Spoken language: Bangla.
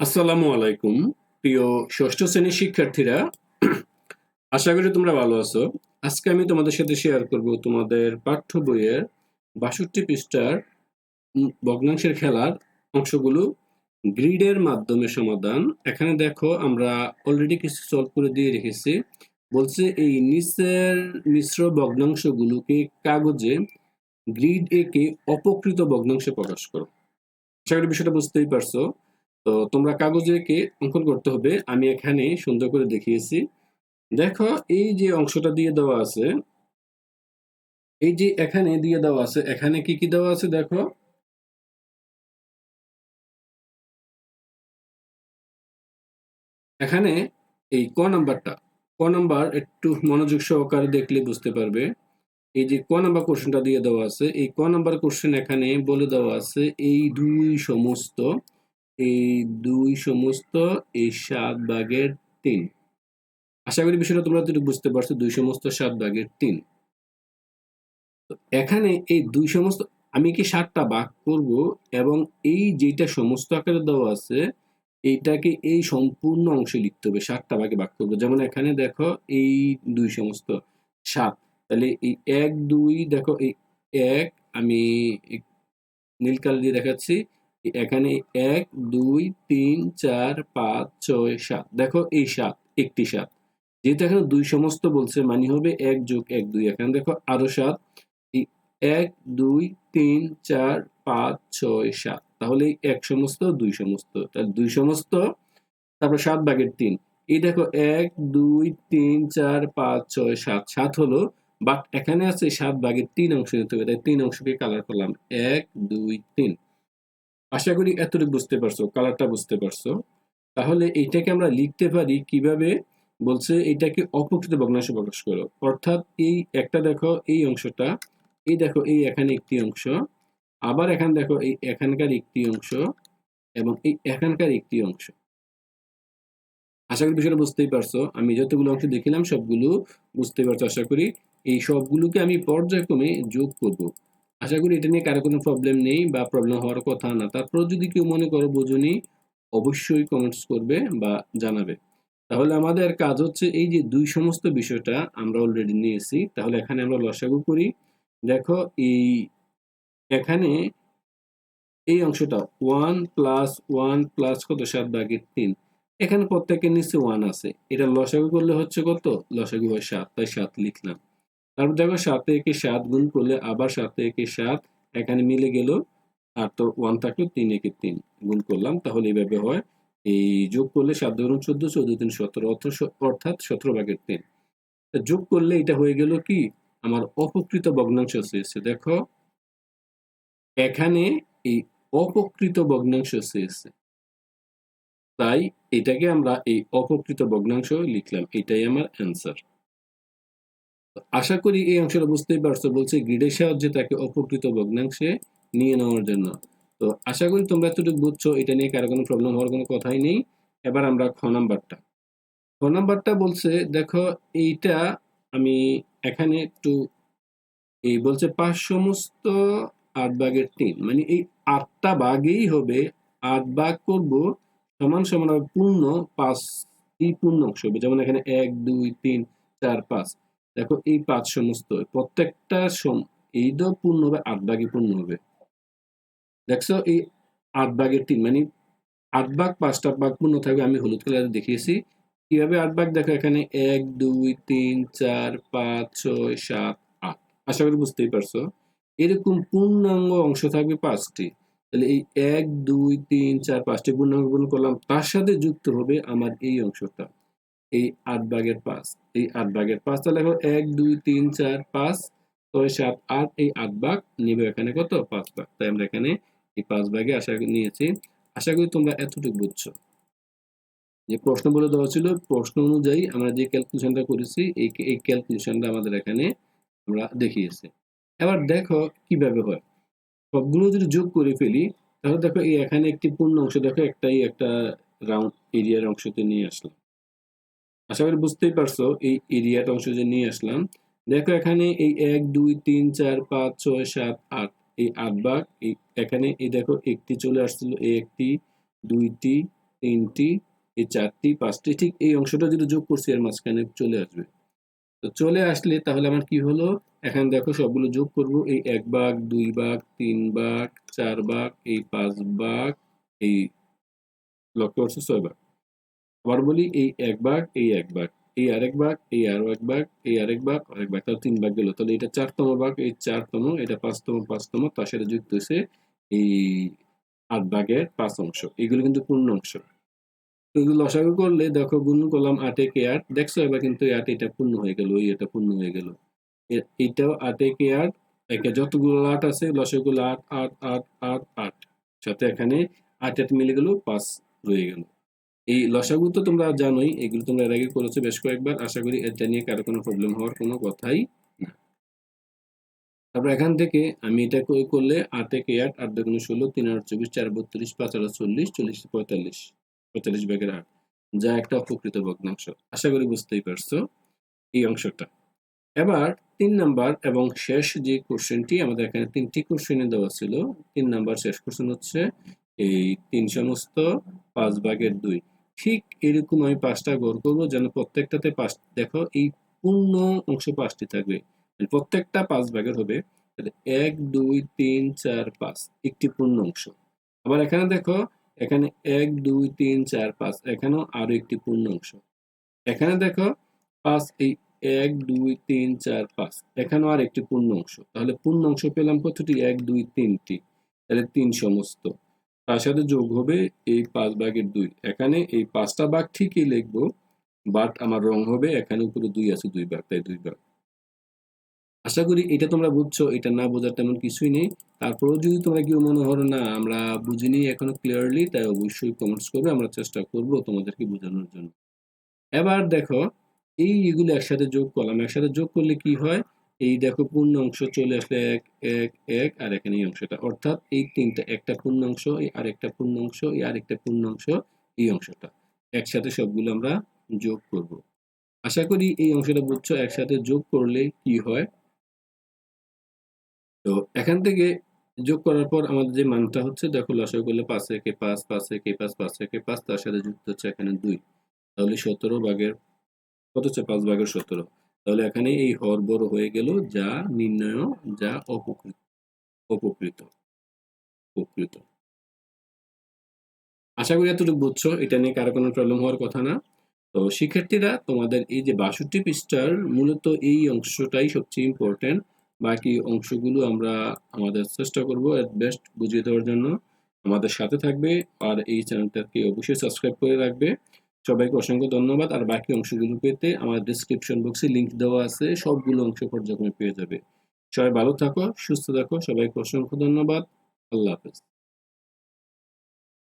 আসসালামু আলাইকুম, প্রিয় ষষ্ঠ শ্রেণির শিক্ষার্থীরা। আশা করি তোমরা ভালো আছো। আজকে আমি তোমাদের সাথে শেয়ার করব তোমাদের পাঠ্য বইয়ের বাষট্টি পৃষ্ঠার ভগ্নাংশের খেলার অংশগুলো গ্রিডের মাধ্যমে সমাধান। এখানে দেখো, আমরা অলরেডি কিছু সলভ করে দিয়ে রেখেছি। বলছে এই নিচের মিশ্র ভগ্নাংশগুলোকে কাগজে গ্রিড একে অপকৃত ভগ্নাংশে প্রকাশ করো। আশা করি বিষয়টা বুঝতেই পারছ। তো তোমরা কাগজে কে অঙ্কন করতে হবে, আমি এখানে সুন্দর করে দেখিয়েছি। দেখো, এই যে অংশটা দিয়ে দেওয়া আছে, এই যে এখানে দিয়ে দেওয়া আছে, এখানে কি কি দেওয়া আছে দেখো? এখানে এই ক নাম্বারটা, ক নাম্বার একটু মনোযোগ সহকারে দেখলে বুঝতে পারবে। এই যে ক নাম্বার কোশ্চেনটা দিয়ে দেওয়া আছে, এই ক নাম্বার কোশ্চেন এখানে বলে দেওয়া আছে, এই দুই সমস্ত এই দুই সমস্ত এই সাত ভাগের তিন। আশা করি বিষয়টা তোমরা তো বুঝতে পারছ, দুই সমস্ত সাত ভাগের তিন। এখানে এই দুই সমস্ত, আমি কি সাতটা ভাগ করব? এবং এই যেটা সমস্ত আকারে দেওয়া আছে, এইটাকে এই সম্পূর্ণ অংশে লিখতে হবে, সাতটা ভাগে ভাগ করব। যেমন এখানে দেখো, এই দুই সমস্ত সাত। তাহলে এই এক, দুই, দেখো, এই এক, আমি নীল কালার দিয়ে দেখাচ্ছি। এখানে এক, দুই, তিন, চার, পাঁচ, ছয়, সাত। দেখো এই সাত, একটি সাত। যেহেতু এখানে দুই সমস্ত বলছে মানে হবে এক যোগ এক দুই। এখানে দেখো আরও সাত। এক, দুই, তিন, চার, পাঁচ, ছয়, সাত। তাহলে এক সমস্ত, দুই সমস্ত। দুই সমস্ত, তারপর সাত ভাগের তিন। এই দেখো এক, দুই, তিন, চার, পাঁচ, ছয়, সাত। সাত হলো, বাট এখানে আছে সাত ভাগের তিন অংশ হবে। তিন অংশকে কালার করলাম। এক, দুই, তিন। আশা করি এতটুকু বুঝতে পারছ কালারটা বুঝতে পারছ। তাহলে এইটাকে আমরা লিখতে পারি কীভাবে? বলছে এটাকে অপকৃত ভগ্নাংশ প্রকাশ করো। অর্থাৎ এই একটা দেখো, এই অংশটা, এই দেখো, এই এখানে একটি অংশ। আবার এখানে দেখো, এই এখানকার একটি অংশ এবং এই এখানকার একটি অংশ। আশা করি বিষয়টা বুঝতেই পারছ। আমি যতগুলো অংশ দেখিলাম, সবগুলো বুঝতে পারছ, আশা করি। এই সবগুলোকে আমি পর্যায়ক্রমে যোগ করব। আশা করি এটা নিয়ে কারও কোনো প্রবলেম নেই বা প্রবলেম হওয়ার কথা না। তারপর যদি কেউ মনে করো বোঝনি, অবশ্যই কমেন্টস করবে বা জানাবে। তাহলে আমাদের কাজ হচ্ছে এই যে দুই সমস্ত বিষয়টা আমরা অলরেডি নিয়েছি। তাহলে এখানে আমরা লসাগু করি। দেখো, এই এখানে এই অংশটা ওয়ান প্লাস ওয়ান প্লাস কত? সাত ভাগের তিন। এখানে প্রত্যেকের নিচে ওয়ান আছে। এটা লসাগু করলে হচ্ছে কত? লসাগু হয় সাত। তাই সাত লিখলাম। তারপর দেখো সাতে একে সাত গুণ করলে আবার সাতে একে সাত, এখানে মিলে গেল আর তো ওয়ান থাকল তিন একে তিন গুণ করলাম। তাহলে এইভাবে হয়, এই যোগ করলে সাত ধরুন চোদ্দ চোদ্দ তিন সতেরো অর্থ- অর্থাৎ সতেরো ভাগের তিন। যোগ করলে এটা হয়ে গেল কি? আমার অপকৃত ভগ্নাংশ চেয়েছে দেখো, এখানে এই অপকৃত ভগ্নাংশ চেয়েছে তাই এটাকে আমরা এই অপকৃত ভগ্নাংশ লিখলাম। এটাই আমার অ্যান্সার আশা করি এই অংশটা বুঝতেই পারছ, বলছে গ্রিডের সাহায্যে তাকে অপকৃত ভগ্নাংশে নিয়ে নেওয়ার জন্য। তো আশা করি তোমরা এতটুকু বুঝছ, এটা নিয়ে কারও কোনো প্রবলেম হওয়ার কোনো কথাই নেই। এবার আমরা খ নাম্বারটা। খ নাম্বারটা বলছে, দেখো এইটা আমি এখানে একটু এই বলছে পাঁচ সমস্ত আট ভাগের তিন মানে এই আটটা ভাগেই হবে, আট ভাগ করব সমান সমান পূর্ণ পাঁচটি পূর্ণ অংশ হবে। যেমন এখানে এক, দুই, তিন, চার, পাঁচ। দেখো, এই পাঁচ সমস্ত, প্রত্যেকটা সম- এই তো পূর্ণ হবে, আট ভাগে পূর্ণ হবে। দেখছ, এই আট ভাগের তিন মানে আট ভাগ, পাঁচটা ভাগ পূর্ণ থাকবে, আমি হলুদ কালারে দেখিয়েছি। কীভাবে আট ভাগ দেখো, এখানে এক, দুই, তিন, চার, পাঁচ, ছয়, সাত, আট। আশা করি বুঝতেই পারছ। এরকম পূর্ণাঙ্গ অংশ থাকবে পাঁচটি। তাহলে এই এক, দুই, তিন, চার, পাঁচটি পূর্ণাঙ্গ করলাম, তার সাথে যুক্ত হবে আমার এই অংশটা। এই আট ভাগের পাঁচ, এই আট ভাগের পাঁচ তাহলে দেখো এক, দুই, তিন, চার, পাঁচ, ছয়, সাত, আট, এই আট ভাগ নিবে এখানে কত? পাঁচ ভাগ। তাই আমরা এখানে এই পাঁচ ভাগে আশা নিয়েছি। আশা করি তোমরা এতটুকু বুঝছ। যে প্রশ্ন বলে দেওয়া ছিল, প্রশ্ন অনুযায়ী আমরা যে ক্যালকুলেশনটা করেছি, এই এই ক্যালকুলেশনটা আমাদের এখানে আমরা দেখিয়েছি। এবার দেখো কীভাবে হয়। সবগুলো যদি যোগ করে ফেলি, তাহলে দেখো এই এখানে একটি পূর্ণ অংশ দেখো একটাই একটা রাউন্ড, এরিয়ার অংশতে নিয়ে আসলাম। আশা করি বুঝতেই পারছ, এই এরিয়াটা অংশ যে নিয়ে আসলাম। দেখো এখানে এই এক, দুই, তিন, চার, পাঁচ, ছয়, সাত, আট, এই আট ভাগ, এই এখানে এই দেখো একটি চলে আসছিল, এই একটি, দুইটি, তিনটি, এই চারটি, পাঁচটি, ঠিক এই অংশটা যদি যোগ করছি এর মাঝখানে চলে আসবে। তো চলে আসলে তাহলে আমার কি হলো? এখানে দেখো সবগুলো যোগ করব, এই এক ভাগ, দুই ভাগ, তিন ভাগ, চার ভাগ, এই পাঁচ ভাগ, এই লক্ষ্য করছ ছয় ভাগ। আবার বলি, এই এক ভাগ, এই এক ভাগ, এই আরেক ভাগ, এই আরও এক ভাগ, এই আরেক ভাগ আরেক ভাগ তাহলে তিন ভাগ গেল। তাহলে এটা চারতম ভাগ, এই চারতম, এটা পাঁচতম পাঁচতম, তার সাথে যুক্ত হয়েছে এই আট ভাগের পাঁচ অংশ। এগুলো কিন্তু পূর্ণ অংশ। এগুলো লসাগু করলে দেখো গুণ করলাম আটে কে আট। দেখছ এবার কিন্তু আট এটা পূর্ণ হয়ে গেল, এই এটা পূর্ণ হয়ে গেল। এটাও আটে কে আট, একে যতগুলো আট আছে লসাগুলো আট আট আট আট আট। সাথে এখানে আট আট মিলে গেল পাঁচ রয়ে গেল। এই লসাগু তো তোমরা জানোই, এগুলো তোমরা এর আগে করেছ বেশ কয়েকবার, আশা করি এটা নিয়ে কারও কোনো প্রবলেম হওয়ার কোনো কথাই না। তারপর এখান থেকে আমি এটা করে- করলে, আট থেকে আট আট দুগুণ ষোলো, তিন আট চব্বিশ, চার বত্রিশ, পাঁচ আট চল্লিশ চল্লিশ পঁয়তাল্লিশ পঁয়তাল্লিশ ব্যাগের আট। যা একটা অপকৃত ভগ্নাংশ, আশা করি বুঝতেই পারছ এই অংশটা। এবার তিন নাম্বার এবং শেষ যে কোশ্চেনটি আমাদের এখানে তিনটি কোশ্চেনে দেওয়া ছিল। তিন নাম্বার শেষ কোশ্চেন হচ্ছে এই তিন সমস্ত পাঁচ ভাগের দুই। ঠিক এরকম আমি পাঁচটা গড় করব যেন প্রত্যেকটাতে পাঁচ, দেখো এই পূর্ণ অংশ পাঁচটি থাকবে। প্রত্যেকটা পাঁচ ভাগের হবে এক, দুই, তিন, চার, পাঁচ, একটি পূর্ণ অংশ। আবার এখানে দেখো, এখানে এক, দুই, তিন, চার, পাঁচ, এখানেও আরও একটি পূর্ণ অংশ। এখানে দেখো, পাঁচ, এই এক, দুই, তিন, চার, পাঁচ, এখানেও আর একটি পূর্ণ অংশ। তাহলে পূর্ণ অংশ পেলাম কতটি? এক, দুই, তিনটি। তাহলে তিন সমস্ত। তার সাথে যোগ হবে এই পাঁচ ভাগের দুই। এখানে এই পাঁচটা ভাগ ঠিকই লিখব বাট আমার রং হবে, এখানে উপরে দুই আছে, দুই ভাগ, তাই দুই ভাগ। আশা করি এটা তোমরা বুঝছ, এটা না বোঝার তেমন কিছুই নেই। তারপরেও যদি তোমরা কেউ মনে করো না, আমরা বুঝিনি এখনও ক্লিয়ারলি তাই অবশ্যই কমেন্টস করবে, আমরা চেষ্টা করব তোমাদেরকে বোঝানোর জন্য। এবার দেখো, এই এগুলো একসাথে যোগ করলাম। একসাথে যোগ করলে কি হয়? এই দেখো পূর্ণ অংশ চলে আসলে এক এক এক, আর এখানে এই অংশটা। অর্থাৎ এই তিনটা, একটা পূর্ণ অংশ এই আরেকটা পূর্ণ অংশ এই আরেকটা পূর্ণ অংশ এই অংশটা। একসাথে সবগুলো আমরা যোগ করব। আশা করি এই অংশটা বুঝছ, একসাথে যোগ করলে কি হয়? তো এখান থেকে যোগ করার পর আমাদের যে মানটা হচ্ছে, দেখো লসাগু করলে পাঁচ একে পাঁচ পাঁচ একে পাঁচ পাঁচ একে পাঁচ, তার সাথে যুক্ত হচ্ছে এখানে দুই। তাহলে সতেরো ভাগের, কত হচ্ছে? পাঁচ ভাগের সতেরো। তাহলে এখানে এই হর বড় হয়ে গেল যা নির্ণয়, যা অপকৃত অপকৃত। উপকৃত আশা করি এতটুকু বুঝছ, এটা নিয়ে কারও কোনো প্রবলেম হওয়ার কথা না। তো শিক্ষার্থীরা, তোমাদের এই যে বাষট্টি পৃষ্ঠার মূলত এই অংশটাই সবচেয়ে ইম্পর্টেন্ট বাকি অংশগুলো আমরা আমাদের চেষ্টা করব এট বেস্ট বুঝিয়ে দেওয়ার জন্য। আমাদের সাথে থাকবে আর এই চ্যানেলটাকে অবশ্যই সাবস্ক্রাইব করে রাখবে। সবাইকে অসংখ্য ধন্যবাদ। আর বাকি অংশগুলো পেতে আমার ডিসক্রিপশন বক্সে লিঙ্ক দেওয়া আছে। সবগুলো অংশ পর্যায়ক্রমে পেয়ে যাবে। সবাই ভালো থাকো, সুস্থ থাকো। সবাইকে অসংখ্য ধন্যবাদ। আল্লাহ হাফেজ।